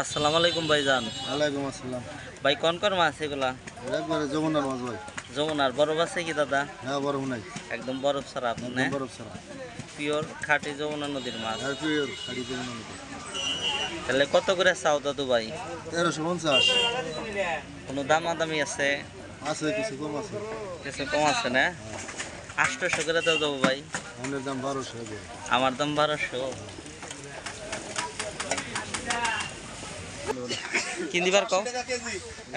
আসসালামু আলাইকুম ভাইজান। ওয়ালাইকুম আসসালাম। ভাই কোন কোন মাছ এগুলা? একবারে যমুনার মাছ ভাই। যমুনার। বরফ আছে কি দাদা? হ্যাঁ বরফ নাই। একদম বরফ ছাড়া আপনি একদম বরফ ছাড়া। পিওর খাঁটি যমুনা নদীর মাছ। আর পিওর খালি যমুনা নদী। তাহলে কত করে চাও দাদু ভাই? তেরোশো পঞ্চাশ। কোনো দামাদামি আছে? আছে কিছু কম আছে। কিছু কম আছে না? আটশোশো করে দাও দেবো ভাই। ধানের দাম বারোশো। আমার দাম বারোশো। কিন দিবার কম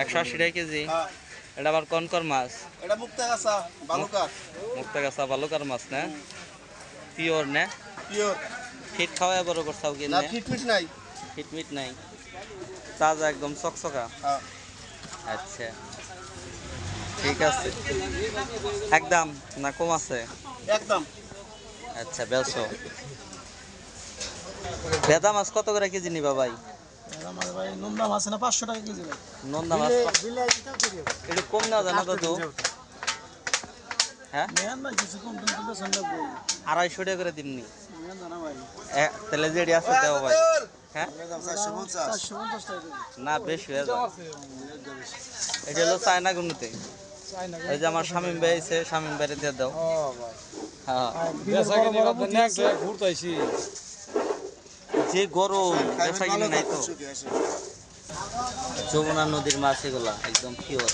একশো আশি টাকা কেজি। এটা আবার কনকর মাছ? এটা মুক্তা গাছা বালুকার মুক্তা গাছা বালুকার মাছ না? পিওর না? পিওর। ফিট খাওয়া বড় করছাও কি না ফিটমিট নাই। ফিটমিট নাই। তাজা একদম চকচকা। হ্যাঁ। আচ্ছা। ঠিক আছে। একদম না কম আছে? একদম। আচ্ছা বেসো ভেদা মাছ কত করে কেজি নিবা ভাই? আমার ভাই নোমরা মাছ না? পাঁচশো টাকা কেজি ভাই। নন্দা মাছ একটু কম নেওয়া যায় না হ্যাঁ? নেন না কিছু কম টম করলে সন্ধ্যা আড়াইশো টাকা করে দিমনি। তাহলে যেটি আছে দেবো ভাই। হ্যাঁ? না বেশি হয়ে যায় এটা হলো চায়না গুনুতে ওই যে আমার শামিম ভাই আছে শামিম ভাইরে দিয়ে দাও। হ্যাঁ। যে গরম বেচা কিনে নাই তো। যমুনা নদীর মাছ এগুলা একদম পিওর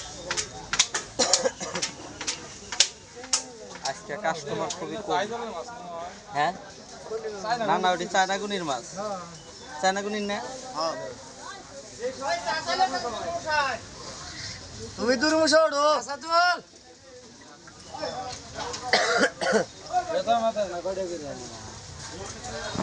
আজকে কাস্টমার খুবই কম। হ্যাঁ? না না ওটি চায়না গুনির মাছ। চায়না গুনির না? তুমি দূর মুসা ওঠো।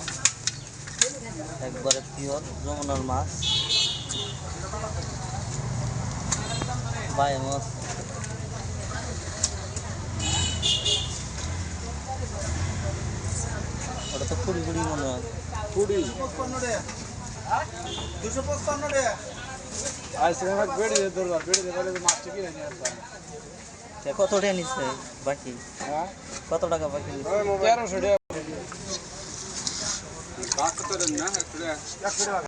একবারে পিওর যমুনার মাছ। বাই মাছ। ওটা তো কুড়ি কুড়ি মনে হয়। পুরি দুশো পঁচপান্ন কত টাকা নিচ্ছে বাকি? হ্যাঁ? কত টাকা বাকি নিচ্ছে তেরোশো টাকা